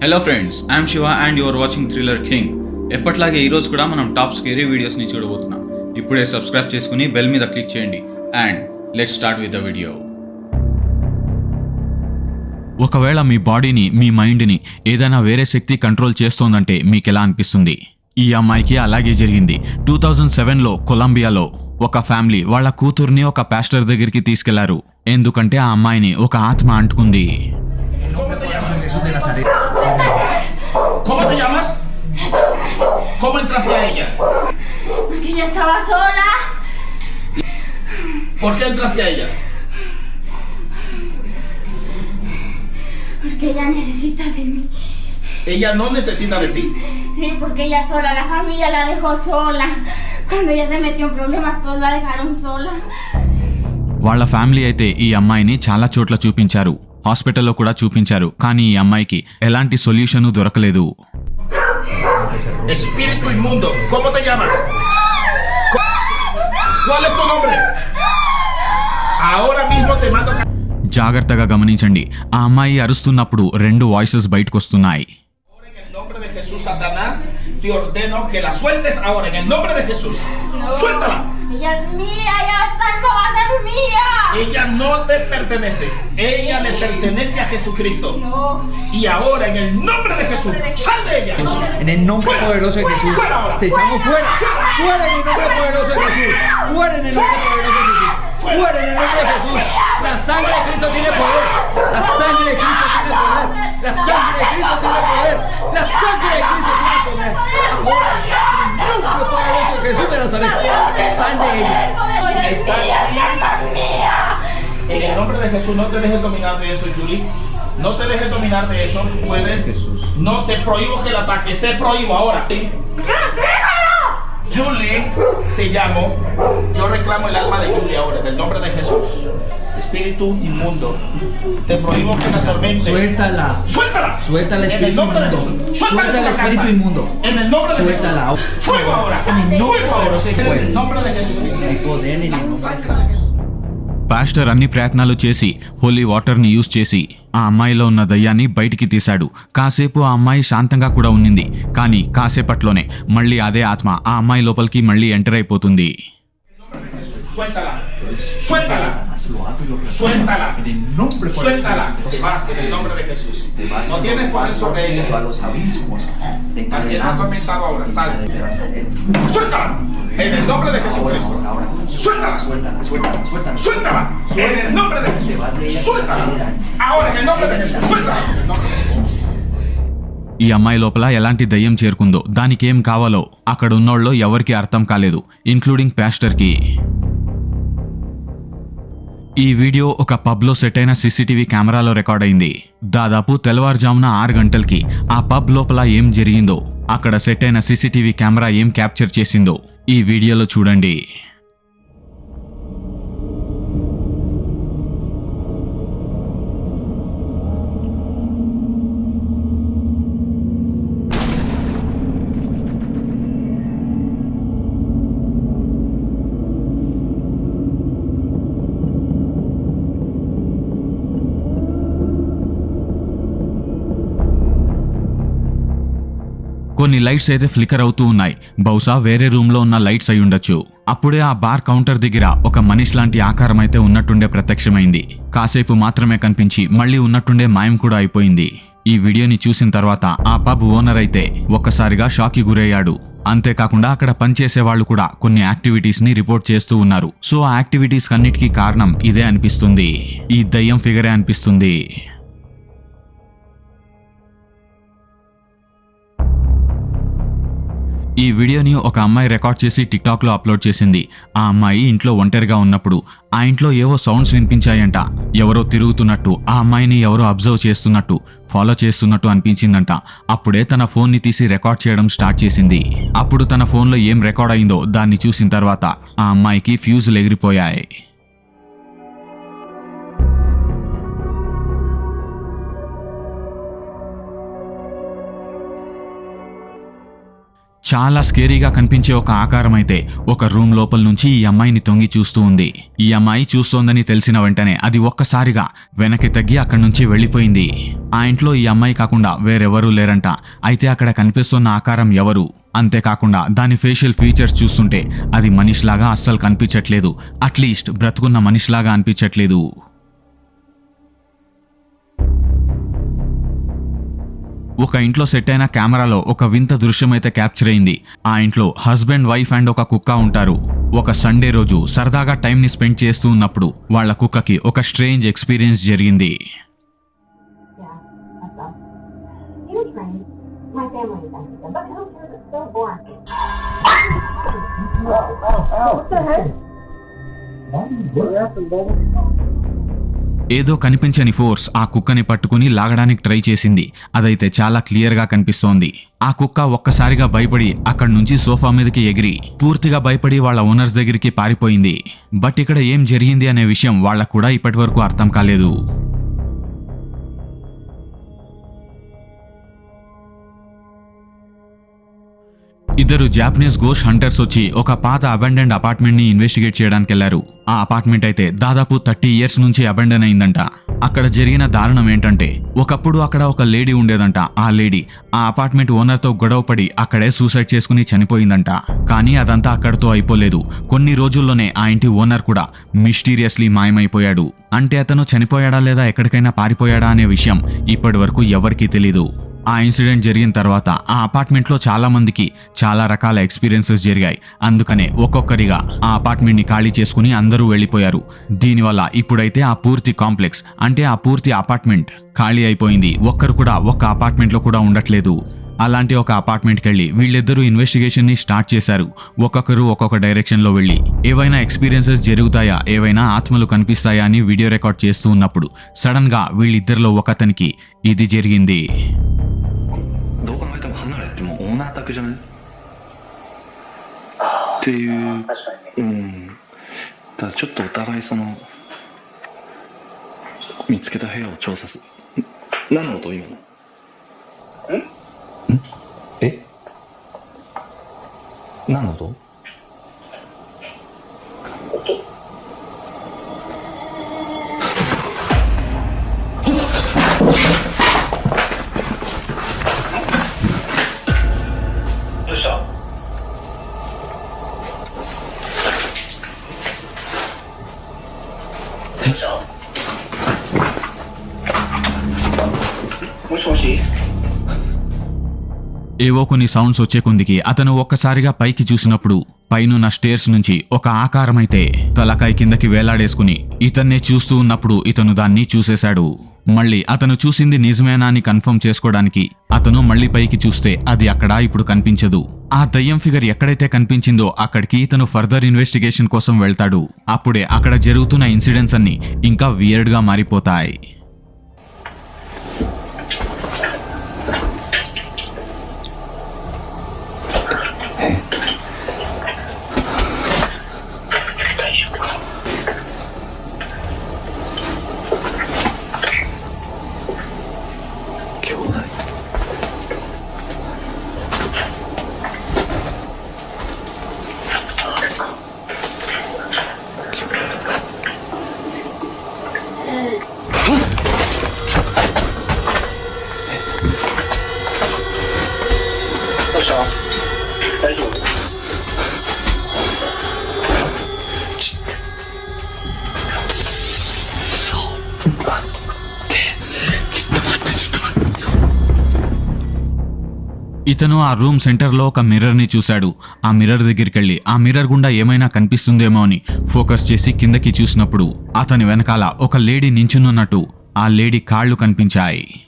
Hello friends I'm Shiva and your watching thriller king ఎప్పట్లాగే ఈరోజు కూడా మనం టాప్ స్కేరీ వీడియోస్ని చూడబోతున్నాం. ఇప్పుడే సబ్స్క్రైబ్ చేసుకుని బెల్ మీద క్లిక్ చేయండి. And let start with the video ఒకవేళ మీ బాడీని మీ మైండ్ని ఏదైనా వేరే శక్తి కంట్రోల్ చేస్తోందంటే మీకు ఎలా అనిపిస్తుంది? ఈ అమ్మాయికి అలాగే జరిగింది. టూ థౌజండ్ సెవెన్లో కొలంబియాలో ఒక ఫ్యామిలీ వాళ్ళ కూతుర్ని ఒక పాస్టర్ దగ్గరికి తీసుకెళ్ళారు. ఎందుకంటే ఆ అమ్మాయిని ఒక ఆత్మ అంటుకుంది. ¿Cómo te llamas? Jesús de Nazaret. ¿Cómo te llamas? ¿Cómo entraste a ella? Porque ella estaba sola. ¿Por qué entraste a ella? Porque ella necesita de mí. Ella no necesita de ti. Sí, porque ella sola, la familia la dejó sola. Cuando ella se metió en problemas, todos la dejaron sola. వాళ్ళ family అయితే ఈ అమ్మాయిని చాలా చోట్ల చూపించారు హాస్పిటల్లో కూడా చూపించారు. కానీ ఈ అమ్మాయికి ఎలాంటి సొల్యూషన్ దొరకలేదు. జాగ్రత్తగా గమనించండి. ఆ అమ్మాయి అరుస్తున్నప్పుడు రెండు వాయిసెస్ బయటకు Jesús, Satanás, te ordeno que la sueltes ahora en el nombre de Jesús. No. Suéltala. Ella es mía, ella está, no va a ser mía. Ella no te pertenece. Ella le pertenece a Jesucristo. No. Y ahora en el nombre de Jesús, sal de ella. En el nombre Fuera. poderoso de Jesús. Fuera. Te echamos fuera. Fuera en el nombre poderoso de Jesús. Fuera en el nombre poderoso de Jesús. Fuera en el nombre de Jesús. La sangre de Cristo tiene poder. La sangre de Cristo tiene poder. La sangre de Cristo tiene poder. La sangre de Cristo tiene poder. Ahora, en el nombre poderoso de Jesús de Nazaret. Sal de ella. Está aquí. En el nombre de Jesús, no te dejes dominar de eso, Julie. No te dejes dominar de eso. Puedes. No te prohíbo que el ataque. Te prohíbo ahora. Julie, te llamo. Yo reclamo el alma de Julie ahora, en el nombre de Jesús. Espíritu inmundo. Te prohíbo que me atormente. Suéltala. ¡Suéltala! Suelta el En espíritu nombre de inmundo. Jesús. Suéltala Suelta el esa espíritu inmundo. En el nombre de Suéltala. Jesús. ¡Fuego ahora! En el nombre ¡Fuego ahora! poderoso de En el Jesús. nombre de Jesucristo. El de Jesús. Pastor అన్ని ప్రయత్నాలు చేసి హోలీ వాటర్ని use చేసి ఆ అమ్మాయిలో ఉన్న దయ్యాన్ని బయటికి తీశాడు కాసేపు ఆ అమ్మాయి శాంతంగా కూడా ఉన్నింది కానీ కాసేపట్లోనే మళ్ళీ అదే ఆత్మ ఆ అమ్మాయి లోపలికి మళ్ళీ ఎంటర్ అయిపోతుంది Suéltala. Suéltala. Suéltala. En el nombre poderoso de Suéltala. Jesús. Te vas en el nombre de Jesús. Te vas No tienes poder sobre a ella. los abismos. Te Ansiedad atormentado ahora, sal. De Nazaret. Suéltala. En el nombre de Ahora, Jesucristo. ahora, ahora. Suéltala. Suéltala, suéltala, suéltala. Suéltala. En el nombre de Jesús. Suéltala. Ahora en el nombre de Jesús. Suéltala. En el nombre de Jesús. ఈ అమ్మాయి లోపల ఎలాంటి దయ్యం చేరుకుందో దానికి ఏం కావాలో అక్కడ ఉన్నోళ్ళు ఎవరికీ అర్థం కాలేదు ఇంక్లూడింగ్ పాస్టర్కి ఈ వీడియో ఒక పబ్లో సెట్ అయిన సీసీటీవీ కెమెరాలో రికార్డ్ అయింది. దాదాపు తెల్లవారుజామున ఆరు గంటలకి ఆ పబ్ లోపల ఏం జరిగిందో అక్కడ సెట్ అయిన సీసీటీవీ కెమెరా ఏం క్యాప్చర్ చేసిందో ఈ వీడియోలో చూడండి. లైట్స్ అయితే ఫ్లికర్ అవుతూ ఉన్నాయి. బహుశా వేరే రూమ్లో ఉన్న లైట్స్ అయి ఉండొచ్చు. అప్పుడే ఆ బార్ కౌంటర్ దగ్గర ఒక మనిషి లాంటి ఆకారం అయితే ఉన్నట్టుండే ప్రత్యక్షమైంది. కాసేపు మాత్రమే కనిపించి మళ్ళీ ఉన్నట్టుండే మాయం కూడా అయిపోయింది. ఈ వీడియోని చూసిన తర్వాత ఆ పబ్ ఓనర్ అయితే ఒక్కసారిగా షాక్కి గురయ్యాడు. అంతేకాకుండా అక్కడ పనిచేసే వాళ్ళు కూడా కొన్ని యాక్టివిటీస్ని రిపోర్ట్ చేస్తూ ఉన్నారు. సో ఆ యాక్టివిటీస్ అన్నిటికీ కారణం ఇదే అనిపిస్తుంది. ఈ దయ్యం ఫిగరే అనిపిస్తుంది. ఈ వీడియోని ఒక అమ్మాయి రికార్డ్ చేసి టిక్టాక్లో అప్లోడ్ చేసింది. ఆ అమ్మాయి ఇంట్లో ఒంటరిగా ఉన్నప్పుడు ఆ ఇంట్లో ఏవో సౌండ్స్ వినిపించాయంట. ఎవరో తిరుగుతున్నట్టు ఆ అమ్మాయిని ఎవరో అబ్జర్వ్ చేస్తున్నట్టు ఫాలో చేస్తున్నట్టు అనిపించిందంట. అప్పుడే తన ఫోన్ని తీసి రికార్డ్ చేయడం స్టార్ట్ చేసింది. అప్పుడు తన ఫోన్లో ఏం రికార్డ్ అయిందో దాన్ని చూసిన తర్వాత ఆ అమ్మాయికి ఫ్యూజులు ఎగిరిపోయాయి. చాలా స్కేరీగా కనిపించే ఒక ఆకారం అయితే ఒక రూమ్ లోపల నుంచి ఈ అమ్మాయిని తొంగి చూస్తూ ఉంది. ఈ అమ్మాయి చూస్తోందని తెలిసిన వెంటనే అది ఒక్కసారిగా వెనక్కి తగ్గి అక్కడి నుంచి వెళ్ళిపోయింది. ఆ ఇంట్లో ఈ అమ్మాయి కాకుండా వేరెవరూ లేరంట. అయితే అక్కడ కనిపిస్తున్న ఆకారం ఎవరు? అంతేకాకుండా దాని ఫేషియల్ ఫీచర్స్ చూస్తుంటే అది మనిషిలాగా అస్సలు కనిపించట్లేదు. అట్లీస్ట్ బ్రతుకున్న మనిషిలాగా అనిపించట్లేదు. ఒక ఇంట్లో సెట్ అయిన కెమెరాలో ఒక వింత దృశ్యం అయితే క్యాప్చర్ అయింది ఆ ఇంట్లో హస్బెండ్ వైఫ్ అండ్ ఒక కుక్క ఉంటారు ఒక సండే రోజు సరదాగా టైం ని స్పెండ్ చేస్తూ ఉన్నప్పుడు వాళ్ళ కుక్కకి ఒక స్ట్రేంజ్ ఎక్స్పీరియన్స్ జరిగింది You train. My. What the heck? ఏదో కనిపించని ఫోర్స్ ఆ కుక్కని పట్టుకుని లాగడానికి ట్రై చేసింది. అదైతే చాలా క్లియర్గా కనిపిస్తోంది. ఆ కుక్క ఒక్కసారిగా భయపడి అక్కడి నుంచి సోఫా మీదకి ఎగిరి పూర్తిగా భయపడి వాళ్ళ ఓనర్స్ దగ్గరికి పారిపోయింది. బట్ ఇక్కడ ఏం జరిగింది అనే విషయం వాళ్ళకు కూడా ఇప్పటివరకు అర్థం కాలేదు. ఇద్దరు జాపనీస్ గోష్ హంటర్స్ వచ్చి ఒక పాత అబండెండ్ అపార్ట్మెంట్ని ఇన్వెస్టిగేట్ చేయడానికి వెళ్ళారు ఆ అపార్ట్మెంట్ అయితే దాదాపు థర్టీ ఇయర్స్ నుంచి అబండన్ అయిందంట. అక్కడ జరిగిన దారుణం ఏంటంటే ఒకప్పుడు అక్కడ ఒక లేడీ ఉండేదంట. ఆ లేడీ ఆ అపార్ట్మెంట్ ఓనర్తో గొడవపడి అక్కడే సూసైడ్ చేసుకుని చనిపోయిందంట. కానీ అదంతా అక్కడితో అయిపోలేదు. కొన్ని రోజుల్లోనే ఆ ఇంటి ఓనర్ కూడా మిస్టీరియస్లీ మాయమైపోయాడు. అంటే అతను చనిపోయాడా లేదా ఎక్కడికైనా పారిపోయాడా అనే విషయం ఇప్పటి వరకు ఎవరికీ తెలీదు. ఆ ఇన్సిడెంట్ జరిగిన తర్వాత ఆ అపార్ట్మెంట్లో చాలా మందికి చాలా రకాల ఎక్స్పీరియన్సెస్ జరిగాయి. అందుకనే ఒక్కొక్కరిగా ఆ అపార్ట్మెంట్ని ఖాళీ చేసుకుని అందరూ వెళ్ళిపోయారు. దీనివల్ల ఇప్పుడైతే ఆ పూర్తి కాంప్లెక్స్ అంటే ఆ పూర్తి అపార్ట్మెంట్ ఖాళీ అయిపోయింది. ఒక్కరు కూడా ఒక్క అపార్ట్మెంట్లో కూడా ఉండట్లేదు. అలాంటి ఒక అపార్ట్మెంట్కి వెళ్ళి వీళ్ళిద్దరూ ఇన్వెస్టిగేషన్ని స్టార్ట్ చేశారు. ఒక్కొక్కరు ఒక్కొక్క డైరెక్షన్లో వెళ్ళి ఏవైనా ఎక్స్పీరియన్సెస్ జరుగుతాయా? ఏవైనా ఆత్మలు కనిపిస్తాయా? అని వీడియో రికార్డ్ చేస్తూ ఉన్నప్పుడు సడన్గా వీళ్ళిద్దరిలో ఒకతనికి ఇది జరిగింది. もうオーナー宅じゃない？っていう。うん。ただちょっとお互いその見つけた部屋を調査すん何の音今の？ん？え？何の音 ఏవో కొన్ని సౌండ్స్ వచ్చే కొందికి అతను ఒక్కసారిగా పైకి చూసినప్పుడు పైనున్న స్టేర్స్ నుంచి ఒక ఆకారమైతే తలకాయ కిందకి వేలాడేసుకుని ఇతన్నే చూస్తూ ఉన్నప్పుడు ఇతను దాన్ని చూసేశాడు. మళ్ళీ అతను చూసింది నిజమేనా అని కన్ఫర్మ్ చేసుకోవడానికి అతను మళ్ళీ పైకి చూస్తే అది అక్కడ ఇప్పుడు కనిపించదు. ఆ దయ్యం ఫిగర్ ఎక్కడైతే కనిపించిందో అక్కడికి ఇతను ఫర్దర్ ఇన్వెస్టిగేషన్ కోసం వెళ్తాడు. అప్పుడే అక్కడ జరుగుతున్న ఇన్సిడెంట్స్ అన్ని ఇంకా వియర్డ్గా మారిపోతాయి. ఇతను ఆ రూమ్ సెంటర్లో ఒక మిర్రర్ని చూశాడు. ఆ మిర్రర్ దగ్గరికెళ్ళి ఆ మిర్రర్ గుండా ఏమైనా కనిపిస్తుందేమో అని ఫోకస్ చేసి కిందకి చూసినప్పుడు అతని వెనకాల ఒక లేడీ నించునున్నట్టు ఆ లేడీ కాళ్ళు కనిపించాయి.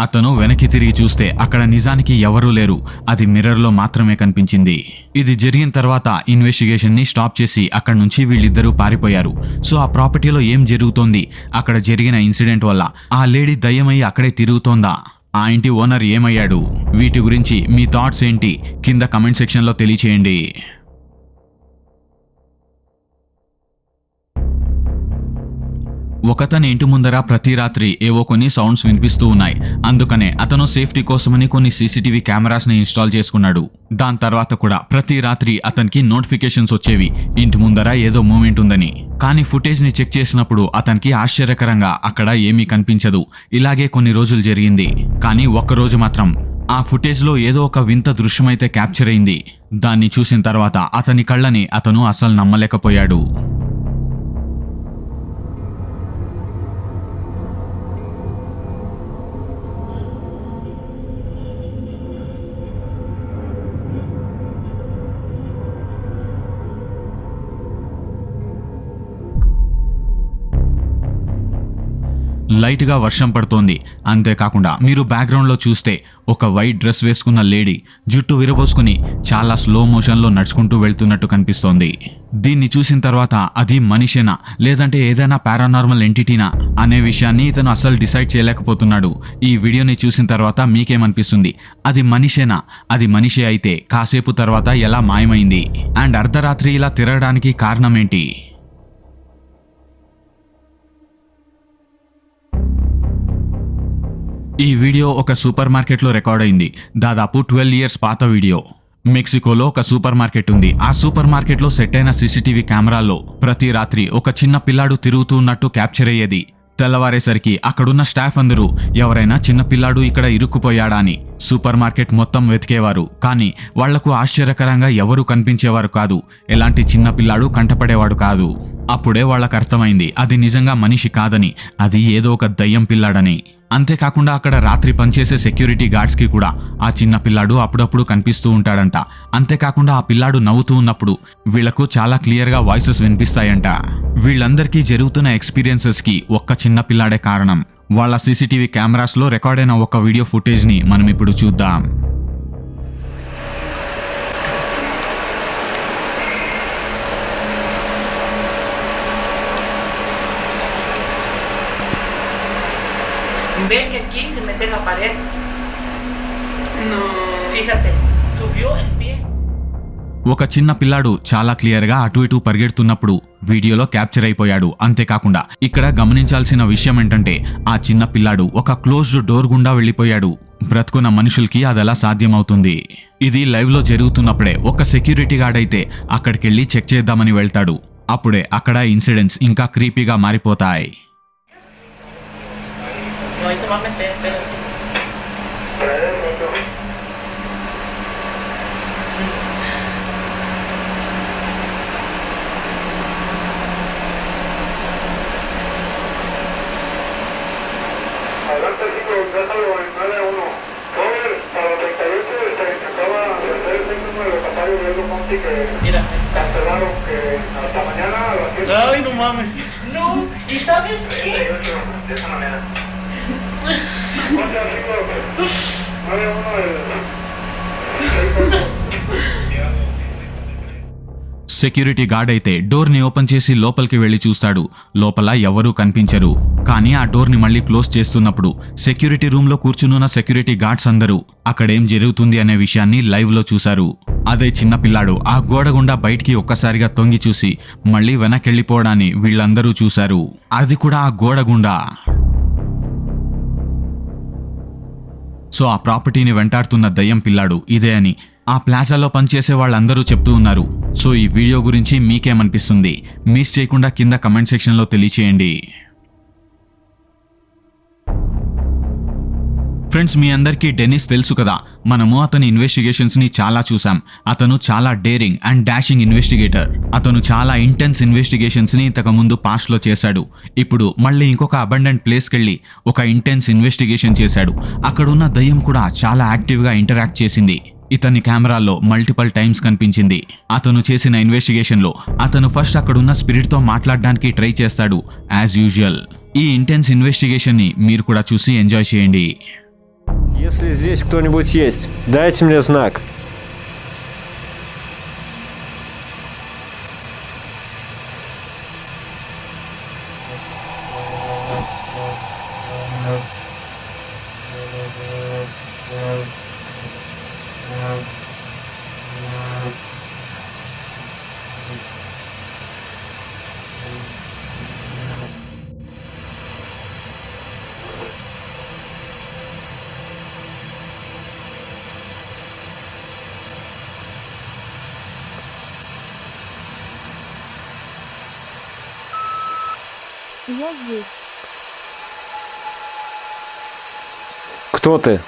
అతను వెనక్కి తిరిగి చూస్తే అక్కడ నిజానికి ఎవరూ లేరు. అది మిర్రర్లో మాత్రమే కనిపించింది. ఇది జరిగిన తర్వాత ఇన్వెస్టిగేషన్ని స్టాప్ చేసి అక్కడ నుంచి వీళ్ళిద్దరూ పారిపోయారు. సో ఆ ప్రాపర్టీలో ఏం జరుగుతోంది? అక్కడ జరిగిన ఇన్సిడెంట్ వల్ల ఆ లేడీ దయ్యమై అక్కడే తిరుగుతోందా? ఆ ఇంటి ఓనర్ ఏమయ్యాడు? వీటి గురించి మీ థాట్స్ ఏంటి? కింద కమెంట్ సెక్షన్లో తెలియచేయండి. ఒకతని ఇంటి ముందర ప్రతి రాత్రి ఏవో కొన్ని సౌండ్స్ వినిపిస్తూ ఉన్నాయి. అందుకనే అతను సేఫ్టీ కోసమని కొన్ని సీసీటీవీ కెమెరాస్ని ఇన్స్టాల్ చేసుకున్నాడు. దాని తర్వాత కూడా ప్రతి రాత్రి అతనికి నోటిఫికేషన్స్ వచ్చేవి. ఇంటి ముందర ఏదో మూమెంట్ ఉందని. కానీ ఫుటేజ్ని చెక్ చేసినప్పుడు అతనికి ఆశ్చర్యకరంగా అక్కడ ఏమీ కనిపించదు. ఇలాగే కొన్ని రోజులు జరిగింది. కానీ ఒక్కరోజు మాత్రం ఆ ఫుటేజ్లో ఏదో ఒక వింత దృశ్యమైతే క్యాప్చర్ అయింది. దాన్ని చూసిన తర్వాత అతని కళ్ళని అతను అసలు నమ్మలేకపోయాడు. లైట్గా వర్షం పడుతోంది. అంతేకాకుండా మీరు బ్యాక్గ్రౌండ్లో చూస్తే ఒక వైట్ డ్రెస్ వేసుకున్న లేడీ జుట్టు విరబోసుకుని చాలా స్లో మోషన్లో నడుచుకుంటూ వెళ్తున్నట్టు కనిపిస్తోంది. దీన్ని చూసిన తర్వాత అది మనిషేనా? లేదంటే ఏదైనా పారానార్మల్ ఎంటిటీనా? అనే విషయాన్ని ఇతను అసలు డిసైడ్ చేయలేకపోతున్నాడు. ఈ వీడియోని చూసిన తర్వాత మీకేమనిపిస్తుంది? అది మనిషేనా? అది మనిషే అయితే కాసేపు తర్వాత ఎలా మాయమైంది? అండ్ అర్ధరాత్రి ఇలా తిరగడానికి కారణం ఏంటి? ఈ వీడియో ఒక సూపర్ మార్కెట్లో రికార్డ్ అయింది. దాదాపు ట్వెల్వ్ ఇయర్స్ పాత వీడియో. మెక్సికోలో ఒక సూపర్ మార్కెట్ ఉంది. ఆ సూపర్ మార్కెట్లో సెట్ అయిన సీసీటీవీ కెమెరాల్లో ప్రతి రాత్రి ఒక చిన్న పిల్లాడు తిరుగుతూ ఉన్నట్టు క్యాప్చర్ అయ్యేది. తెల్లవారేసరికి అక్కడున్న స్టాఫ్ అందరూ ఎవరైనా చిన్న పిల్లాడు ఇక్కడ ఇరుక్కుపోయాడా అని సూపర్ మార్కెట్ మొత్తం వెతికేవారు. కానీ వాళ్ళకు ఆశ్చర్యకరంగా ఎవరూ కనిపించేవారు కాదు. ఎలాంటి చిన్న పిల్లాడు కంటపడేవాడు కాదు. అప్పుడే వాళ్ళకు అర్థమైంది అది నిజంగా మనిషి కాదని అది ఏదో ఒక దయ్యం పిల్లాడని. అంతేకాకుండా అక్కడ రాత్రి పనిచేసే సెక్యూరిటీ గార్డ్స్కి కూడా ఆ చిన్న పిల్లాడు అప్పుడప్పుడు కనిపిస్తూ ఉంటాడంట. అంతేకాకుండా ఆ పిల్లాడు నవ్వుతూ ఉన్నప్పుడు వీళ్ళకు చాలా క్లియర్గా వాయిసెస్ వినిపిస్తాయంట. వీళ్ళందరికీ జరుగుతున్న ఎక్స్పీరియన్సెస్కి ఒక్క చిన్న పిల్లాడే కారణం. వాళ్ళ సీసీటీవీ కెమెరాస్లో ఒక వీడియో ఫుటేజ్ని మనం ఇప్పుడు చూద్దాం. Ve que aquí se mete en la pared. No. Fíjate, subió el pie. ఒక చిన్న పిల్లాడు చాలా క్లియర్గా అటు ఇటు పరిగెడుతున్నప్పుడు వీడియోలో క్యాప్చర్ అయిపోయాడు అంతేకాకుండా ఇక్కడ గమనించాల్సిన విషయం ఏంటంటే ఆ చిన్న పిల్లాడు ఒక క్లోజ్డ్ డోర్ గుండా వెళ్ళిపోయాడు బ్రతుకున్న మనుషులకి అది ఎలా సాధ్యమవుతుంది ఇది లైవ్లో జరుగుతున్నప్పుడే ఒక సెక్యూరిటీ గార్డ్ అయితే అక్కడికెళ్ళి చెక్ చేద్దామని వెళ్తాడు అప్పుడే అక్కడ ఇన్సిడెంట్స్ ఇంకా క్రీపీగా మారిపోతాయి Se a meter, espérate. Adelante 5, trátalo en 9-1. Cover, para 38, este, que acaba de hacer el número de Capario de Edo Conti que Mira, ahí está. cancelaron que hasta mañana a las 7. Ay, no mames. No, ¿y sabes qué? 38, de esa manera. Security guard అయితే డోర్ని open చేసి లోపలికి వెళ్ళి చూస్తాడు. లోపల ఎవరూ కనిపించరు. కానీ ఆ డోర్ని మళ్ళీ క్లోజ్ చేస్తున్నప్పుడు సెక్యూరిటీ రూమ్లో కూర్చునున్న సెక్యూరిటీ గార్డ్స్ అందరూ అక్కడేం జరుగుతుంది అనే విషయాన్ని లైవ్లో చూశారు. అదే చిన్న పిల్లాడు ఆ గోడ గుండా బయటికి ఒక్కసారిగా తొంగి చూసి మళ్ళీ వెనకెళ్ళిపోవడాన్ని వీళ్ళందరూ చూశారు. అది కూడా ఆ గోడ గుండా. సో ఆ ప్రాపర్టీని వెంటాడుతున్న దయ్యం పిల్లాడు ఇదే అని. ఆ ప్లాజాలో పనిచేసే వాళ్ళందరూ చెప్తూ ఉన్నారు. సో ఈ వీడియో గురించి మీకేమనిపిస్తుంది? మిస్ చేయకుండా కింద కమెంట్ సెక్షన్లో తెలియచేయండి. ఫ్రెండ్స్ మీ అందరికీ డెనిస్ తెలుసు కదా మనము అతని ఇన్వెస్టిగేషన్స్ని చాలా చూసాం అతను చాలా డేరింగ్ అండ్ డాషింగ్ ఇన్వెస్టిగేటర్ అతను చాలా ఇంటెన్స్ ఇన్వెస్టిగేషన్స్ని ఇంతకు ముందు పాస్ట్లో చేశాడు. ఇప్పుడు మళ్ళీ ఇంకొక అబండెంట్ ప్లేస్ కెళ్ళి ఒక ఇంటెన్స్ ఇన్వెస్టిగేషన్ చేశాడు. అక్కడున్న దయ్యం కూడా చాలా యాక్టివ్గా ఇంటరాక్ట్ చేసింది. ఇతని కెమెరాల్లో మల్టిపల్ టైమ్స్ కనిపించింది. అతను చేసిన ఇన్వెస్టిగేషన్లో అతను ఫస్ట్ అక్కడున్న స్పిరిట్తో మాట్లాడడానికి ట్రై చేస్తాడు యాజ్ యూజువల్ ఈ ఇంటెన్స్ ఇన్వెస్టిగేషన్ని మీరు కూడా చూసి ఎంజాయ్ చేయండి. Если здесь кто-нибудь есть, дайте мне знак. Я здесь. Кто ты?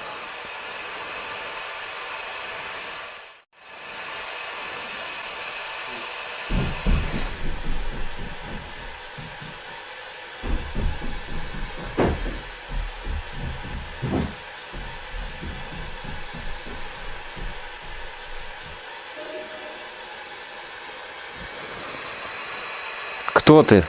Кто ты?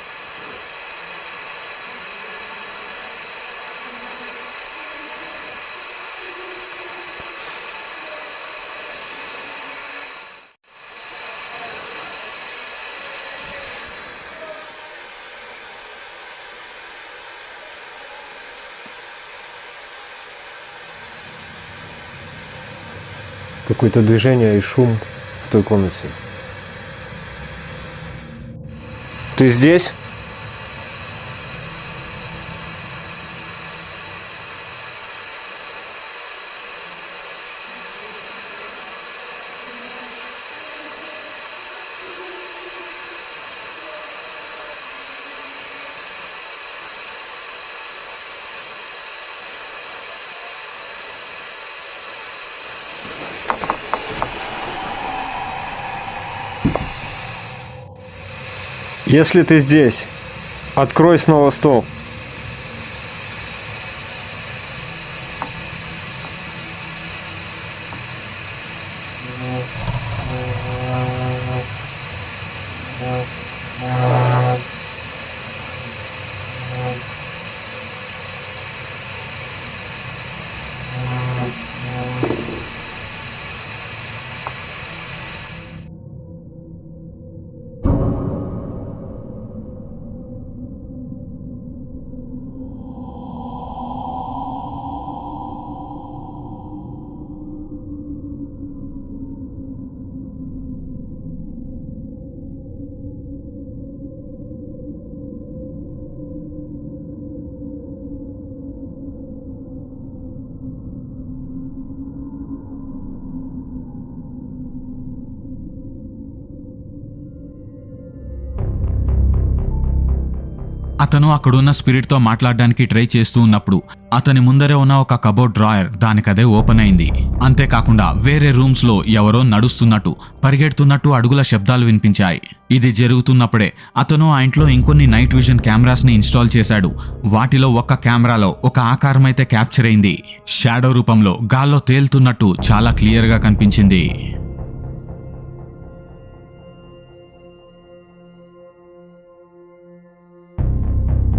Какое-то движение и шум в той комнате. Ты здесь? Если ты здесь, открой снова стол. అతను అక్కడున్న స్పిరిట్తో మాట్లాడడానికి ట్రై చేస్తూ ఉన్నప్పుడు అతని ముందరే ఉన్న ఒక కబోర్డ్ డ్రాయర్ దానికదే ఓపెన్ అయింది. అంతేకాకుండా వేరే రూమ్స్లో ఎవరో నడుస్తున్నట్టు పరిగెడుతున్నట్టు అడుగుల శబ్దాలు వినిపించాయి. ఇది జరుగుతున్నప్పుడే అతను ఆ ఇంట్లో ఇంకొన్ని నైట్ విజన్ కెమెరాస్ని ఇన్స్టాల్ చేశాడు. వాటిలో ఒక కెమెరాలో ఒక ఆకారం అయితే క్యాప్చర్ అయింది. షాడో రూపంలో గాల్లో తేలుతున్నట్టు చాలా క్లియర్గా కనిపించింది.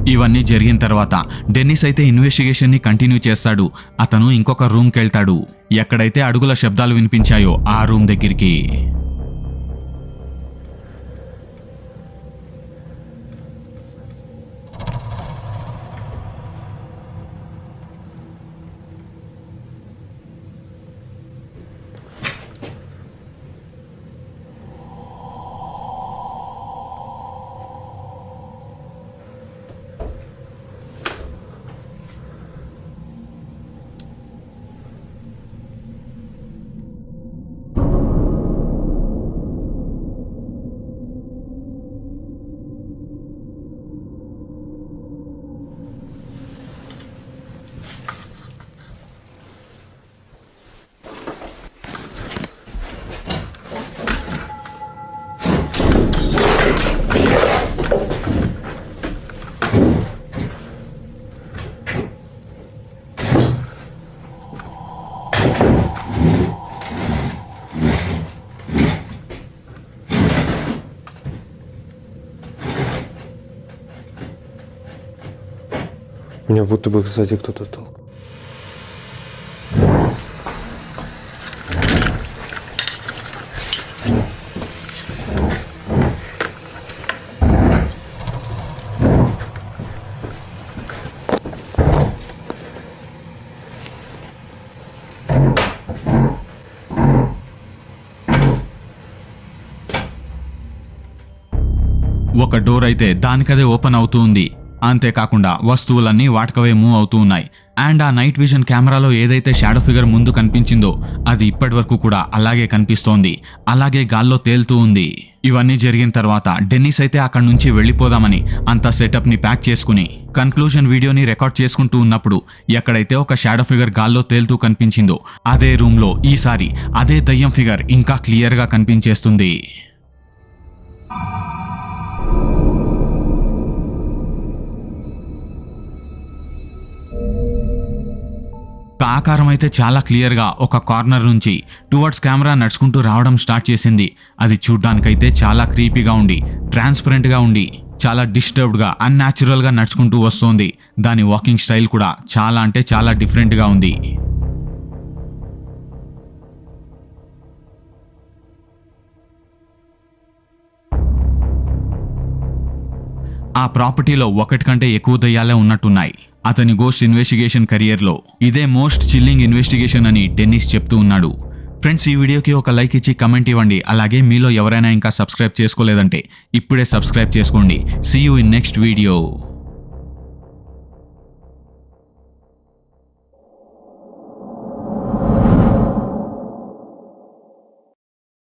ఇవన్నీ జరిగిన తర్వాత డెన్నిస్ అయితే ఇన్వెస్టిగేషన్ని కంటిన్యూ చేస్తాడు. అతను ఇంకొక రూమ్కి వెళ్తాడు ఎక్కడైతే అడుగుల శబ్దాలు వినిపించాయో ఆ రూమ్ దగ్గరికి. Меня будто бы сзади кто-то толкал. ఒక డోర్ అయితే దానికదే ఓపెన్ అవుతూ ఉంది అంతేకాకుండా వస్తువులన్నీ వాటికవే మూవ్ అవుతూ ఉన్నాయి. అండ్ ఆ నైట్ విజన్ కెమెరాలో ఏదైతే షాడో ఫిగర్ ముందు కనిపించిందో అది ఇప్పటి వరకు కూడా అలాగే కనిపిస్తోంది. అలాగే గాల్లో తేలుతూ ఉంది. ఇవన్నీ జరిగిన తర్వాత డెన్నిస్ అయితే అక్కడి నుంచి వెళ్ళిపోదామని అంత సెటప్ని ప్యాక్ చేసుకుని కన్క్లూజన్ వీడియోని రికార్డ్ చేసుకుంటూ ఉన్నప్పుడు ఎక్కడైతే ఒక షాడో ఫిగర్ గాల్లో తేలుతూ కనిపించిందో అదే రూమ్లో ఈసారి అదే దయ్యం ఫిగర్ ఇంకా క్లియర్గా కనిపించేస్తుంది. ఒక ఆకారం అయితే చాలా క్లియర్గా ఒక కార్నర్ నుంచి టువర్డ్స్ కెమెరా నడుచుకుంటూ రావడం స్టార్ట్ చేసింది. అది చూడ్డానికైతే చాలా క్రీపీగా ఉండి ట్రాన్స్పరెంట్గా ఉండి చాలా డిస్టర్బ్డ్గా అన్యాచురల్గా నడుచుకుంటూ వస్తోంది. దాని వాకింగ్ స్టైల్ కూడా చాలా అంటే చాలా డిఫరెంట్గా ఉంది. ఆ ప్రాపర్టీలో ఒకటి కంటే ఎక్కువ దయ్యాలే ఉన్నట్టున్నాయి. అతని గోస్ట్ ఇన్వెస్టిగేషన్ కెరియర్లో ఇదే మోస్ట్ చిల్లింగ్ ఇన్వెస్టిగేషన్ అని డెన్నిస్ చెప్తూ ఉన్నాడు. ఫ్రెండ్స్ ఈ వీడియోకి ఒక లైక్ ఇచ్చి కమెంట్ ఇవ్వండి. అలాగే మీలో ఎవరైనా ఇంకా సబ్స్క్రైబ్ చేసుకోలేదంటే ఇప్పుడే సబ్స్క్రైబ్ చేసుకోండి. See you in next video